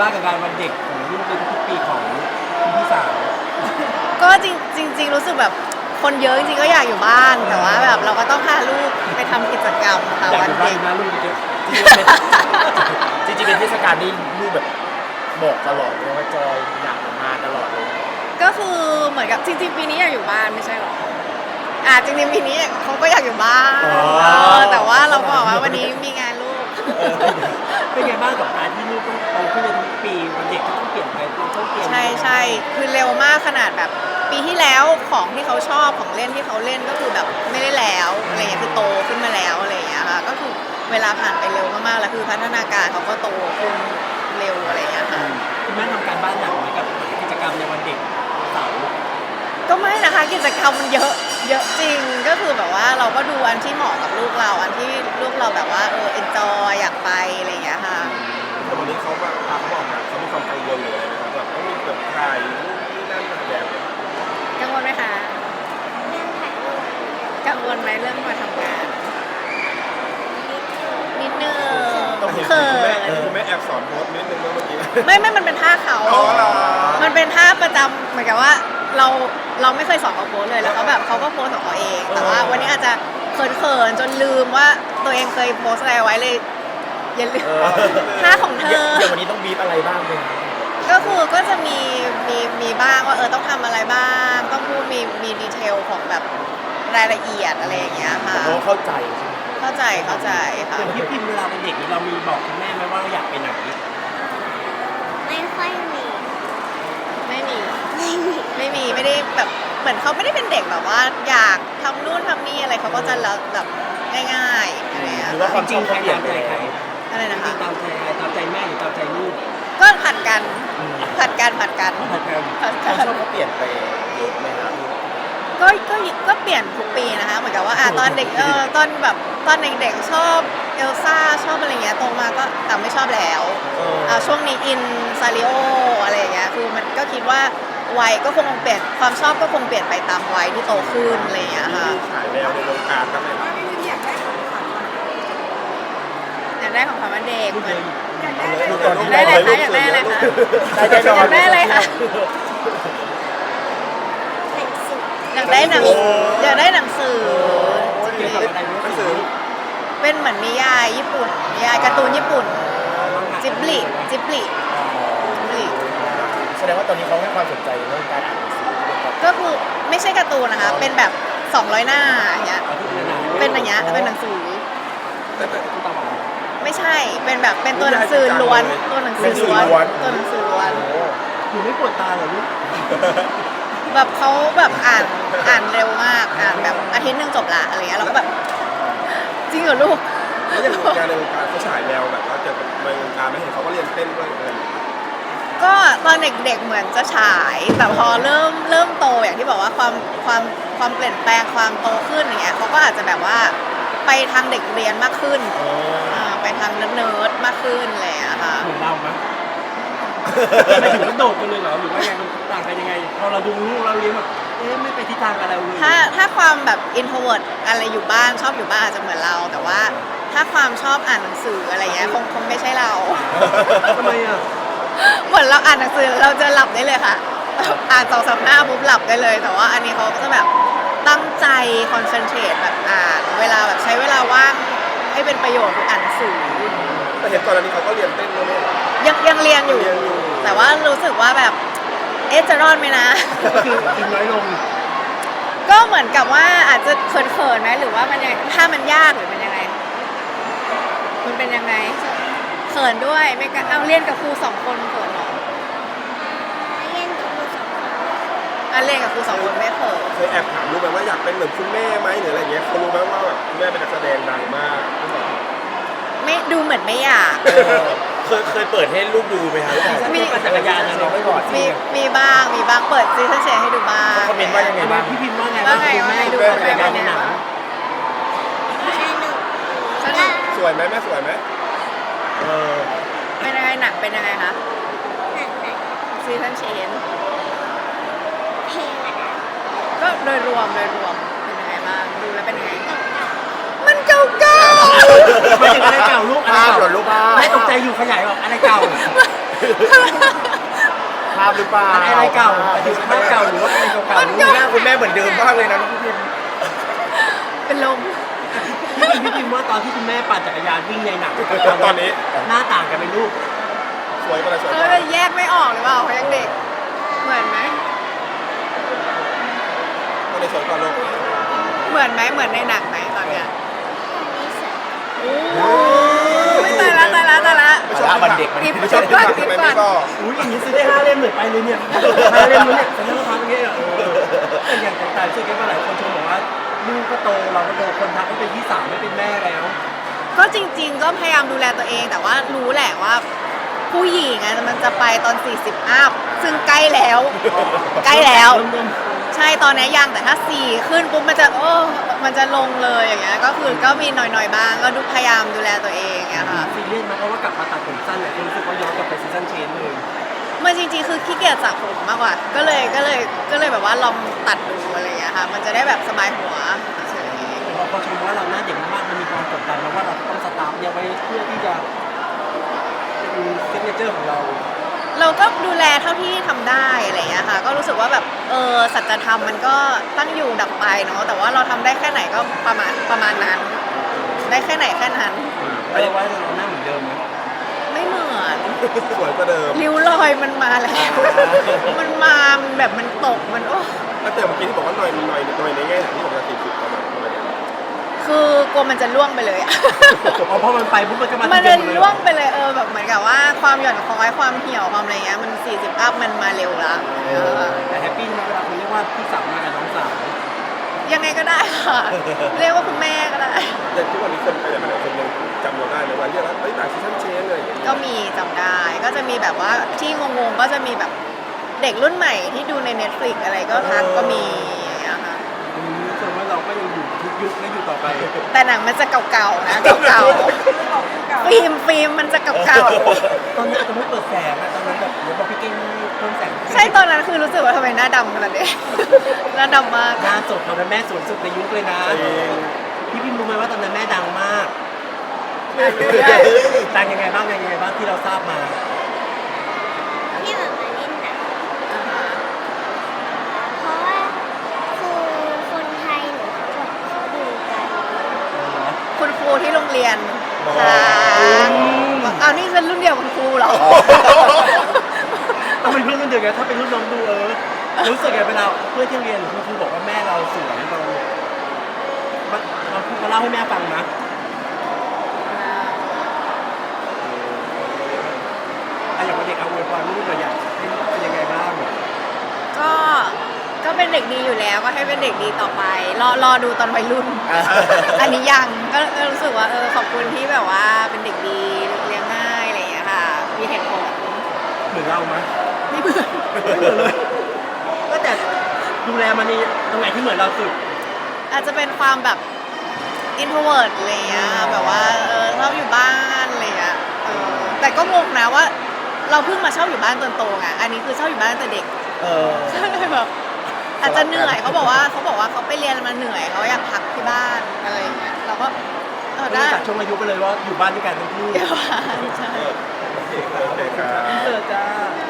บ้างกับการวันเด็กของลูกในทุกๆปีของคุณพี่สาวก็จริงจริงจริงรู้สึกแบบคนเยอะจริงๆก็อยากอยู่บ้านแต่ว่าแบบเราก็ต้องพาลูกไปทำกิจกรรมค่ะอยากวัอนยู่บ้านเด็กนะลูกเยอะจริงๆเป็นเทศกาลนี้ลูกแบบบอกตลอดเลยว่าจอยอยากมาตลอดเลยก็คือเหมือนกับจริงๆปีนี้อยากอยู่บ้านไม่ใช่หรออ่าจริงๆปีนี้เขาก็อยากอยู่บ้านเออแต่ว่าเราบอกว่าวันนี้มีงานลูก เป็นไง บ้างกับการที่ลูกต้องโตขึ้นในทุกปีวันเด็กก็ต้องเปลี่ยนไปต้องเปลี่ยนใช่ใช่คือเร็วมากขนาดแบบ ปีที่แล้วของที่เขาชอบของเล่นที่เขาเล่นก็คือแบบไม่ได้แล้วอะไรอย่างเงี้ยคือโตขึ้นมาแล้วอะไรอย่างเงี้ยค่ะก็คือเวลาผ่านไปเร็วมากๆแล้วคือพัฒนาการเขาก็โตขึ้นเร็วอะไรอย่างเงี้ยค่ะคุณแม่ทำการบ้านหนักไหมกับกิจกรรมในวันเด็กเสาร์ก็ไม่นะคะกิจกรรมมันเยอะเยอะจริงก็คือแบบว่าเราก็ดูอันที่เหมาะกับลูกเราอันที่ลูกเราแบบว่าเออเอนจอยอยากไป วลไหมเรื่องมาทำงาน นิดนึงต้องเห็นเขิคุณแม่นคุณแม่แอบสอนโพสต์นิดนึงเมื่อกี้ ไม่ไม่มันเป็นท่าเขา อ๋อเหรอ มันเป็นท่าประจำเหมือนกับว่าเราเราไม่เคยสอนเขาโพสเลยแล้วเขาแบบเขาก็โพสของเขาเอง แต่ว่าวันนี้อาจจะเขินๆจนลืมว่าตัวเองเคยโพสอะไรไว้เลยอย่าลืมเออท่าของเธเดี๋ยวอเดี๋ยววันนี้ต้องบีบอะไรบ้างเลยก็คือก็จะมีมีมีบ้างว่าเออต้องทำอะไรบ้าง ต้องพูดมีมีดีเทลของแบบ รายละเอียดอะไรอย่างเงี้ยค่ะเพราะว่าเข้าใจใช่ไหมเข้าใจเข้าใจค่ะ อย่างที่พิมพ์เวลาเป็นเด็กนี้เรามีบอกคุณแม่ไหมว่าเราอยากไปไหนไม่ค่อยมีไม่มี ไม่มีไม่มีไม่ได้แบบเหมือนเขาไม่ได้เป็นเด็กแบบว่า อยากทำนู่นทำนี่อะไรเขาก็จะแล้วแบบง่ายๆอะไรอย่างเงี้ยหรือว่าความจชริองบๆใครเขาเปลี่ยตานมไปใจใครแล้ว อะไรจนะริคะงๆตามใจใครตามใจแม่หรือตามใจลูกก็ผัดกันผัดกันผัดกันผัดกัน ผัดคกัวามนชอบเขาเปลี่ยนไปเยอะไหมครับ ก็ก็ก็เปลี่ยนทุกปีนะคะ เหมือนกับว่าอะตอนเด็กเออตอนแบบตอนเด็กๆชอบเอลซ่าชอบอะไรเงี้ยโตมาก็แต่ไม่ชอบแล้วเอออ่าช่วงนี้อินซาริโออะไรอย่างเงี้ยคือมันก็คิดว่าวัยก็คงเปลี่ยนความชอบก็คงเปลี่ยนไปตามวัยที่โตขึ้นอะไรอย่างเงี้ยค่ะฉายแววในวงการครับเลยครับอยากได้ของขวัญวันเด็กเหมือนพูดก่อนได้อะไรคะอยากได้อะไรคะได้แน่นอนอยากได้อะไรคะหนังสืออยากได้หนังอยากได้หนังสือเกี่ยวกับอะไรรู้หนังสึสืกอเป็นเหมือนนิยายญี่ปุ่นนิยายการ์ตูนญี่ปุ่น จิบลิจิบลิจิบลิแสดงว่าตอนนี้เขาให้ความสนใจเรื่องการอ่านหนังสือด้วยครับก็คือไม่ใช่การ์ตูนนะคะ เป็นแบบ 200 หน้าอย่างเงี้ยเป็นอย่างเงี้ยเป็นหนังสือ แต่แต่ไม่ใช่เป็นแบบเป็นตัวหนังสือล้วน ตัวหนังสือล้วนตัวหนังสือล้วน โอ้ หนูไม่ปวดตาเหรอลูก แบบเขาแบบอ่านอ่านเร็วมากอ่านแบบอาทิตย์หนึ่งจบละอะไรเงี้ยเราก็แบบจริงเหรอลูกแล้วอย่างวงการในวงการเขาฉายแววแบบว่าเกี่ยวกับในวงการไม่เห็นเขาก็เรียนเต้นด้วยอะไรอย่างเงี้ยก็ตอนเด็กๆเหมือนจะฉายแต่พอเริ่มเริ่มโตอย่างที่บอกว่าความความความเปลี่ยนแปลงความโตขึ้นอย่างเงี้ยเขาก็อาจจะแบบว่าไปทางเด็กเรียนมากขึ้นอ่าไปทางเนิร์ดๆมากขึ้นอะไรอย่างเลยอะค่ะ เหมือนเราไหม ไม่ถึงกระโดดกันเลยเหรอหรือว่ายังไงมันต่างกันยังไงพอเราดูลูกเราเลี้ยงแบบเอ๊ะไม่ไปทิศทางกับเราเลยถ้าถ้าความแบบ introvert อะไรอยู่บ้านชอบอยู่บ้านอาจจะเหมือนเรา แต่ว่าถ้าความชอบอ่านหนังสืออะไรเงี้ยคงคงไม่ใช่เรา ทำไมอะเหมือนเราอ่านหนังสือเราจะหลับได้เลยค่ะ อ่านสองสามหน้าปุ๊บหลับได้เลย แต่ว่าอันนี้เขาก็จะแบบตั้งใจคอนเซนเทรตแบบอ่านเวลาแบบใช้เวลาว่างให้เป็นประโยชน์คืออ่านหนังสือแต่เห็นก่อนอันนี้เขาก็เรียนเต้นด้วยเนี่ย ยังยังเรียนอยู่เรียนอยู่ แต่ว่ารู้สึกว่าแบบ เอ๊ะจะรอดไหมนะก็คือกินน้อยลงก็เหมือนกับว่าอาจจะเขินๆไหมหรือว่ามันยังถ้ามันยากหรือมันยังไง มันเป็นยังไงเขินด้วยไม่กล้าเอาเรียนกับครูสองคนเขินเหรอเล่นกับครูสองคนอะเรียนกับครูสองคนไม่เขินเคยแอบถามลูกไหมว่าอยากเป็นเหมือนคุณแม่ไหมหรืออะไรเงี้ยเขารู้ไหมว่าแบบคุณแม่เป็นนักแสดงดังมากไม่ดูเหมือนไม่อยาก เออเคยเคยเปิดให้ลูกดูไหมครับมีมีปั่นจักรยานนะน้องไม่บอดมีมีบ้างมีบ้างเปิดซีซันเชให้ดูบ้างเขาคอมเมนต์ว่ายังไงบ้างพี่พิมพ์ว่าไงว่าไงว่าไงดูแม่แม่แม่แม่ในหนังสนุกสนุกสวยไหมแม่สวยไหมเออเป็นยังไงหนังเป็นยังไงคะหนังไหนซีซันเชนเพลงอะนะก็โดยรวมโดยรวมเป็นยังไงบ้างดูแล้วเป็นยังไง เก่า มันเก่าเก่า ไม่ถึงอะไรเก่าลูกอะไรภาพเก่าเหรอลูกภาพไม่ตกใจอยู่ขยายแบบอะไรเก่าภาพหรือเปล่าอะไรเก่าหมายถึงภาพเก่าหรือว่าอะไรเก่าๆมันรู้ก็หน้าคุณแม่เหมือนเดิมมากเลยนะพี่พิมเป็นลมพี่พิมพี่พิมว่าตอนที่คุณแม่ปั่นจักรยานวิ่งในหนังกับตอนนี้หน้าต่างกันเป็นลูกสวยกว่าอะไรสวยเอกว่าอแยกไม่ออกหรือเปล่าเขายังเด็ก เหมือนไหม ตอนนี้สวยกว่าลูกเหมือนไหมเหมือนในหนังไหมตอนเนี้ยตอนนี้สวย ไม่ตายละตายละตายละไม่ชอบวันเด็กมันกิ๊บไม่ชอบก่อนทำไมกิ๊บก่ไม่อนก็อุ้ยอย่างนี้ซื้อได้ห้าเล่มเหมือนไปเลยเนี่ยห้าเล่มเลยเนี่ยแต่ถ้าเราทำอย่างเงี้ยเออแต่อย่างต่างๆซึ่งก็หลายคนชมบอกว่าลูกก็โตเราก็โตคนทักก็เป็นที่สามไม่เป็นแม่แล้ว ก็จริง ๆ ก็พยายามดูแลตัวเองแต่ว่ารู้แหละว่า ผู้หญิงอะมันจะไปตอน 40 อัพซึ่งใกล้แล้ว ใกล้แล้วเริ่มใช่ตอนนี้ยังแต่ถ้า 4 ขึ้นปุ๊บมันจะโอ้ มันจะลงเลยอย่างเงี้ยก็คือก็มีหน่อยๆบ้างก็ดูพยายามดูแลตัวเองอย่างเงี้ยค่ะ ซีเรียสมากเพราะว่ากลับมาตัดผมสั้นเนี่ยคนรู้สึกว่าย้อนกลับไปซีซันเชนเลยมันจริงๆ คือขี้เกียจสระผมมากกว่า ก็เลยก็เลยก็เลยแบบว่าลองตัดดูอะไรอย่างเงี้ยค่ะ มันจะได้แบบสบายหัวเฉยแต่พอพอชมว่าเราหน้าเด็กมากๆมันมีความกดดันแล้วว่าเราต้องสตาร์ฟเนี่ยไว้เพื่อที่จะเป็นซิกเนเจอร์ของเรา เราก็ดูแลเท่า รู้สึกว่าแบบเออสัจธรรมมันก็ตั้งอยู่ดับไปเนาะแต่ว่าเราทำได้แค่ไหนก็ประมาณประมาณนั้น ได้แค่ไหนแค่นั้นแล้วเราว่าเราหน้าเหมือนเดิมไหมไม่เหมือนสวยกว่าเดิมริ้วรอยมันมาแล้ว มันมามันแบบมันตกมันโอ้แล้วแต่เมื่อกี้ที่บอกว่าหน่อยหน่อยหน่อยในแง่ไหนที่บอกว่าสี่สิบประมาณประมาณเนี้ย คือกลัวมันจะล่วงไปเลยอะ อ๋อพอมันไปปุ๊บมันก็มามันทีจะเดียหดเยล่วงไปเลยเออแบบเหมือนกับว่าความหย่อนคล้อยความเหี่ยวความอะไรเงี้ยมัน 40 อัพมันมาเร็วละเออแต่แฮปปี้นะเวลาคุณเรียกว่าพี่สาวมากับน้องสาวยังไงก็ได้ค่ะ เรียกว่าคุณแม่ก็ได้อย่างทุกวันนี้คนไปไหนมาไหนคนยังจำเราได้ในวันเรียกว่าเฮ้ยหนังซีซั่นเชนอะไรอย่างเงี้ยก็มีจำได้ก็จะมีแบบว่าที่งงๆก็จะมีแบบเด็กรุ่นใหม่ที่ดูใน Netflix อะไรก็ทักก็มี อยู่ทุกยุคและอยู่ต่อไปแต่หนังมันจะเก่าๆนะเก่าๆฟิล์มฟิล์มมันจะเก่าตอนนั้นอาจจะไม่เปิดแสงอะตอนนั้นแบบเดี๋ยวพอพี่เก้งเพิ่มแสงๆใช่ตอนนั้นคือรู้สึกว่าทำไมหน้าดำขนาดนี้ หน้าดำมาก หน้าสดตอนนั้นแม่สวยสุดในยุคเลยนะจริงพี่พิมรู้ไหมว่าตอนนั้นแม่ดังมากเรื่อยดังยังไงบ้างยังไงบ้างที่เราทราบมา ที่แบบมาเล่นหนัง ๆอ่าฮะ เพราะว่าครูคนไทยหนูเขาบอกเขาดูกัน คุณค รูที่โรงเรียนค่ะอ้าวนี่เป็นรุ่นเดียวกับคุณครูเหรอต้องเป็นเพื่อนรุ่นเดียวกันถ้าเป็นรุ่นน้องดูเออรู้สึกไงเวลาเพื่อนที่เรียนหรือคุณครูบอกว่าแม่เราสวยเรามันเราพูดมาเล่าให้แม่ฟังนะอะอย่างวันเด็กเอาอวยพรลูกเราอยากให้ลูกเป็นยังไงบ้างก็ ก็เป็นเด็กดีอยู่แล้วก็ให้เป็นเด็กดีต่อไป รอรอดูตอนวัยรุ่นอันนี้ยังก็ก็รู้สึกว่าเออขอบคุณที่แบบว่าเป็นเด็กดีเลี้ยงง่ายอะไรอย่างเงี้ยค่ะ มีเหตุผลเหมือนเราไหมไม่เหมือนไม่เหมือนเลยก็แต่ดูแลมันนี่ตรงไหนที่เหมือนเราสุด อาจจะเป็นความแบบ introvert อะไรอย่างเงี้ยแบบว่าเออชอบอยู่บ้านอะไรอย่างเงี้ยเออแต่ก็งงนะว่า เราเพิ่งมาชอบอยู่บ้านตอนโตไงอันนี้คือชอบอยู่บ้านตั้งแต่เด็ก เออใช่แบบ อาจจะเหนื่อยเขาบอกว่าเขาบอกว่าเขาไปเรียนมาเหนื่อยเขาอยากพักที่บ้านอะไรอย่างเงี้ยเราก็เออได้ได้จากช่วงอายุไปเลยว่าอยู่บ้านด้วยกันทั้งคู่เดี๋ยวอะใช่โอเคครับเสิร์จ้าค